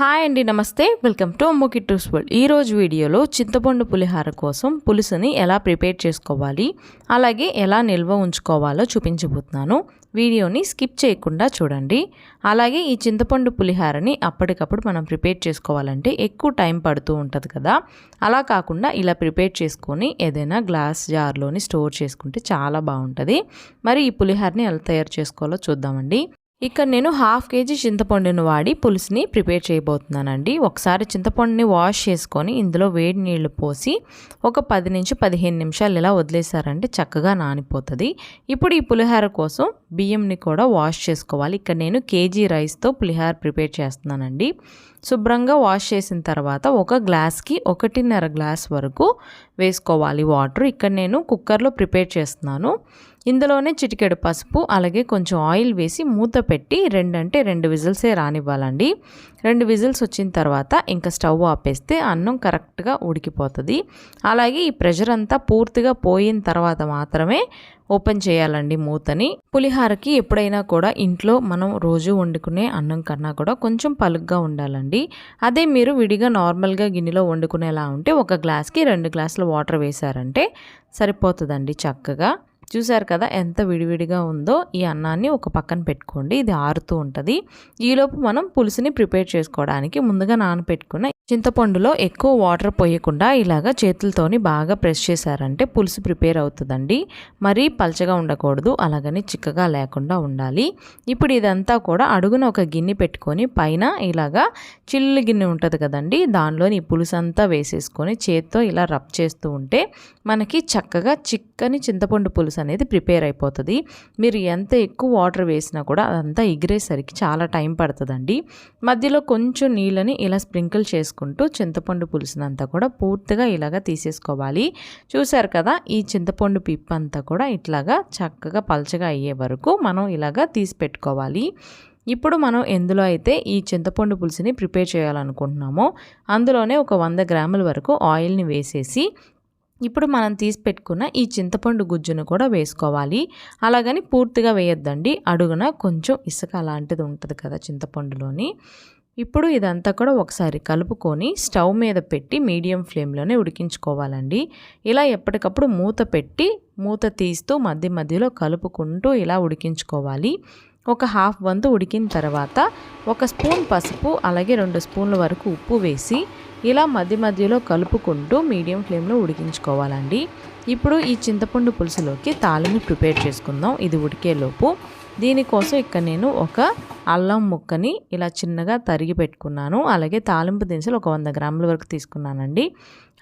Hi అండి నమస్తే. Welcome to Ammu Kittu's world. ఈరోజు వీడియోలో చింతపండు పులిహార కోసం పులుసుని ఎలా ప్రిపేర్ చేసుకోవాలి అలాగే ఎలా నిల్వ ఉంచుకోవాలో చూపించబోతున్నాను. వీడియోని స్కిప్ చేయకుండా చూడండి. అలాగే ఈ చింతపండు పులిహారని అప్పటికప్పుడు మనం ప్రిపేర్ చేసుకోవాలంటే ఎక్కువ టైం పడుతూ ఉంటుంది కదా. అలా కాకుండా ఇలా ప్రిపేర్ చేసుకొని ఏదైనా గ్లాస్ జార్లోని స్టోర్ చేసుకుంటే చాలా బాగుంటుంది. మరి ఈ పులిహారని ఎలా తయారు చేసుకోవాలో చూద్దామండి. ఇక్కడ నేను హాఫ్ కేజీ చింతపండును వాడి పులుసుని ప్రిపేర్ చేయబోతున్నానండి. ఒకసారి చింతపండుని వాష్ చేసుకొని ఇందులో వేడి నీళ్ళు పోసి ఒక పది నుంచి పదిహేను నిమిషాలు ఇలా వదిలేసారంటే చక్కగా నానిపోతుంది. ఇప్పుడు ఈ పులిహార కోసం బియ్యంని కూడా వాష్ చేసుకోవాలి. ఇక్కడ నేను కేజీ రైస్తో పులిహార ప్రిపేర్ చేస్తున్నానండి. శుభ్రంగా వాష్ చేసిన తర్వాత ఒక గ్లాస్కి ఒకటిన్నర గ్లాస్ వరకు వేసుకోవాలి వాటర్. ఇక్కడ నేను కుక్కర్లో ప్రిపేర్ చేస్తున్నాను. ఇందులోనే చిటికెడు పసుపు అలాగే కొంచెం ఆయిల్ వేసి మూత పెట్టి రెండంటే రెండు విజిల్సే రానివ్వాలండి. రెండు విజిల్స్ వచ్చిన తర్వాత ఇంకా స్టవ్ ఆపేస్తే అన్నం కరెక్ట్గా ఉడికిపోతుంది. అలాగే ఈ ప్రెషర్ అంతా పూర్తిగా పోయిన తర్వాత మాత్రమే ఓపెన్ చేయాలండి మూతని. పులిహారకి ఎప్పుడైనా కూడా ఇంట్లో మనం రోజు వండుకునే అన్నం కన్నా కూడా కొంచెం పలుగ్గా ఉండాలండి. అదే మీరు విడిగా నార్మల్గా గిన్నెలో వండుకునేలా ఉంటే ఒక గ్లాస్కి రెండు గ్లాసుల వాటర్ వేశారంటే సరిపోతుందండి చక్కగా. చూసారు కదా ఎంత విడివిడిగా ఉందో ఈ అన్నాన్ని ఒక పక్కన పెట్టుకోండి. ఇది ఆరుతూ ఉంటుంది. ఈలోపు మనం పులుసుని ప్రిపేర్ చేసుకోవడానికి ముందుగా నానపెట్టుకున్న చింతపండులో ఎక్కువ వాటర్ పోయకుండా ఇలాగ చేతులతోని బాగా ప్రెస్ చేశారంటే పులుసు ప్రిపేర్ అవుతుందండి. మరీ పల్చగా ఉండకూడదు అలాగని చిక్కగా లేకుండా ఉండాలి. ఇప్పుడు ఇదంతా కూడా అడుగున ఒక గిన్నె పెట్టుకొని పైన ఇలాగా చిల్లు గిన్నె ఉంటుంది కదండి దానిలోని పులుసు అంతా వేసేసుకొని చేత్తో ఇలా రబ్ చేస్తూ ఉంటే మనకి చక్కగా చిక్కని చింతపండు పులుసు అనేది ప్రిపేర్ అయిపోతుంది. మీరు ఎంత ఎక్కువ వాటర్ వేసినా కూడా అదంతా ఎగిరేసరికి చాలా టైం పడుతుందండి. మధ్యలో కొంచెం నీళ్ళని ఇలా స్ప్రింకిల్ చేసుకుంటూ చింతపండు పులుసునంతా కూడా పూర్తిగా ఇలాగా తీసేసుకోవాలి. చూసారు కదా ఈ చింతపండు పిప్ అంతా కూడా ఇట్లాగా చక్కగా పలచగా అయ్యే వరకు మనం ఇలాగా తీసి పెట్టుకోవాలి. ఇప్పుడు మనం ఎందులో అయితే ఈ చింతపండు పులుసుని ప్రిపేర్ చేయాలనుకుంటున్నామో అందులోనే ఒక వంద గ్రాముల వరకు ఆయిల్ని వేసేసి ఇప్పుడు మనం తీసి పెట్టుకున్న ఈ చింతపండు గుజ్జును కూడా వేసుకోవాలి. అలాగని పూర్తిగా వేయొద్దండి అడుగున కొంచెం ఇసుక అలాంటిది ఉంటుంది కదా చింతపండులోని. ఇప్పుడు ఇదంతా కూడా ఒకసారి కలుపుకొని స్టవ్ మీద పెట్టి మీడియం ఫ్లేమ్లోనే ఉడికించుకోవాలండి. ఇలా ఎప్పటికప్పుడు మూత పెట్టి మూత తీస్తూ మధ్య మధ్యలో కలుపుకుంటూ ఇలా ఉడికించుకోవాలి. ఒక హాఫ్ వంతు ఉడికిన తర్వాత ఒక స్పూన్ పసుపు అలాగే రెండు స్పూన్ల వరకు ఉప్పు వేసి ఇలా మధ్య మధ్యలో కలుపుకుంటూ మీడియం ఫ్లేమ్లో ఉడికించుకోవాలండి. ఇప్పుడు ఈ చింతపండు పులుసులోకి తాలిని ప్రిపేర్ చేసుకుందాం. ఇది ఉడికేలోపు దీనికోసం ఇక్కడ నేను ఒక అల్లం ముక్కని ఇలా చిన్నగా తరిగి పెట్టుకున్నాను. అలాగే తాలింపు దినుసులు ఒక వంద గ్రాముల వరకు తీసుకున్నానండి.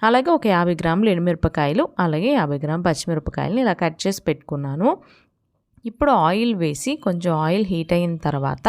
అలాగే ఒక యాభై గ్రాములు ఎండుమిరపకాయలు అలాగే యాభై గ్రాములు పచ్చిమిరపకాయలని ఇలా కట్ చేసి పెట్టుకున్నాను. ఇప్పుడు ఆయిల్ వేసి కొంచెం ఆయిల్ హీట్ అయిన తర్వాత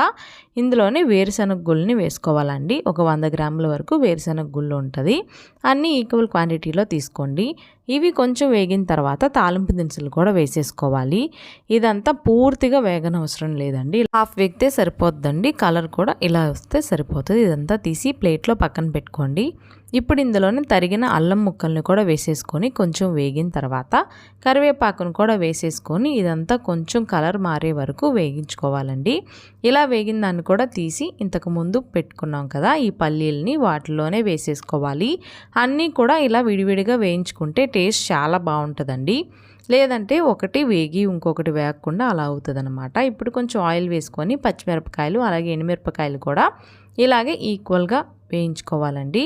ఇందులోనే వేరుశనగ గుళ్ళని వేసుకోవాలండి. ఒక వంద గ్రాముల వరకు వేరుశనగ గుళ్ళు ఉంటుంది. అన్నీ ఈక్వల్ క్వాంటిటీలో తీసుకోండి. ఇవి కొంచెం వేగిన తర్వాత తాలింపు దినుసులు కూడా వేసేసుకోవాలి. ఇదంతా పూర్తిగా వేగనవసరం లేదండి. హాఫ్ వేగితే సరిపోద్దండి. కలర్ కూడా ఇలా వస్తే సరిపోతుంది. ఇదంతా తీసి ప్లేట్లో పక్కన పెట్టుకోండి. ఇప్పుడు ఇందులోనే తరిగిన అల్లం ముక్కల్ని కూడా వేసేసుకొని కొంచెం వేగిన తర్వాత కరివేపాకును కూడా వేసేసుకొని ఇదంతా కొంచెం కలర్ మారే వరకు వేగించుకోవాలండి. ఇలా వేగిన దాన్ని కూడా తీసి ఇంతకు ముందు పెట్టుకున్నాం కదా ఈ పల్లీలని వాటిలోనే వేసేసుకోవాలి. అన్నీ కూడా ఇలా విడివిడిగా వేయించుకుంటే టేస్ట్ చాలా బాగుంటుందండి. లేదంటే ఒకటి వేగి ఇంకొకటి వేగకుండా అలా అవుతుంది అనమాట ఇప్పుడు కొంచెం ఆయిల్ వేసుకొని పచ్చిమిరపకాయలు అలాగే ఎండుమిరపకాయలు కూడా ఇలాగే ఈక్వల్గా వేయించుకోవాలండి.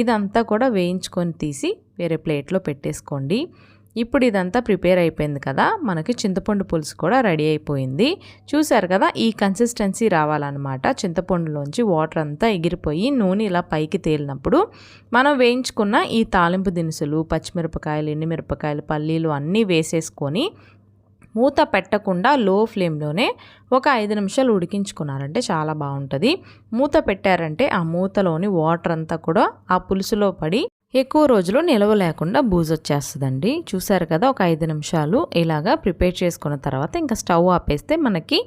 ఇదంతా కూడా వేయించుకొని తీసి వేరే ప్లేట్లో పెట్టేసుకోండి. ఇప్పుడు ఇదంతా ప్రిపేర్ అయిపోయింది కదా మనకి చింతపండు పులుసు కూడా రెడీ అయిపోయింది. చూసారు కదా ఈ కన్సిస్టెన్సీ రావాలన్నమాట. చింతపండులోంచి వాటర్ అంతా ఎగిరిపోయి నూనె ఇలా పైకి తేలినప్పుడు మనం వేయించుకున్న ఈ తాలింపు దినుసులు పచ్చిమిరపకాయలు ఎండుమిరపకాయలు పల్లీలు అన్నీ వేసేసుకొని మూత పెట్టకుండా లో ఫ్లేమ్లోనే ఒక ఐదు నిమిషాలు ఉడికించుకున్నారంటే చాలా బాగుంటుంది. మూత పెట్టారంటే ఆ మూతలోని వాటర్ అంతా కూడా ఆ పులుసులో పడి ఎక్కువ రోజులు నిలవ లేకుండా బూజొచ్చేస్తుందండి. చూసారు కదా ఒక ఐదు నిమిషాలు ఇలాగా ప్రిపేర్ చేసుకున్న తర్వాత ఇంకా స్టవ్ ఆపేస్తే మనకి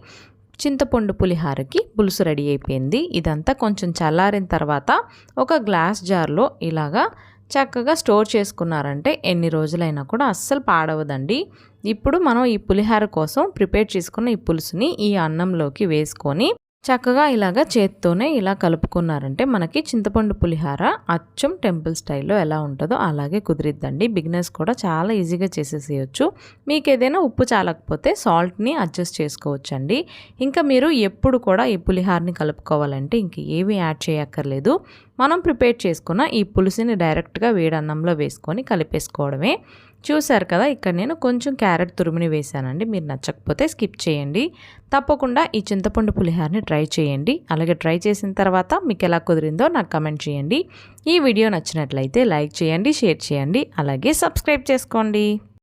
చింతపండు పులిహారకి పులుసు రెడీ అయిపోయింది. ఇదంతా కొంచెం చల్లారిన తర్వాత ఒక గ్లాస్ జార్లో ఇలాగా చక్కగా స్టోర్ చేసుకున్నారంటే ఎన్ని రోజులైనా కూడా అస్సలు పాడవదండి. ఇప్పుడు మనం ఈ పులిహార కోసం ప్రిపేర్ చేసుకున్న ఈ పులుసుని ఈ అన్నంలోకి వేసుకొని చక్కగా ఇలాగా చేత్తోనే ఇలా కలుపుకున్నారంటే మనకి చింతపండు పులిహార అచ్చం టెంపుల్ స్టైల్లో ఎలా ఉంటుందో అలాగే కుదిరిద్దండి. బిగినర్స్ కూడా చాలా ఈజీగా చేసేసేయచ్చు. మీకు ఏదైనా ఉప్పు చాలకపోతే సాల్ట్ని అడ్జస్ట్ చేసుకోవచ్చండి. ఇంకా మీరు ఎప్పుడు కూడా ఈ పులిహారని కలుపుకోవాలంటే ఇంక ఏవి యాడ్ చేయక్కర్లేదు. మనం ప్రిపేర్ చేసుకున్న ఈ పులుసుని డైరెక్ట్గా వేడన్నంలో వేసుకొని కలిపేసుకోవడమే. చూశారు కదా ఇక్కడ నేను కొంచెం క్యారెట్ తురుముని వేశానండి. మీరు నచ్చకపోతే స్కిప్ చేయండి. తప్పకుండా ఈ చింతపండు పులిహారని ట్రై చేయండి. అలాగే ట్రై చేసిన తర్వాత మీకు ఎలా కుదిరిందో నాకు కమెంట్ చేయండి. ఈ వీడియో నచ్చినట్లయితే లైక్ చేయండి షేర్ చేయండి అలాగే సబ్స్క్రైబ్ చేసుకోండి.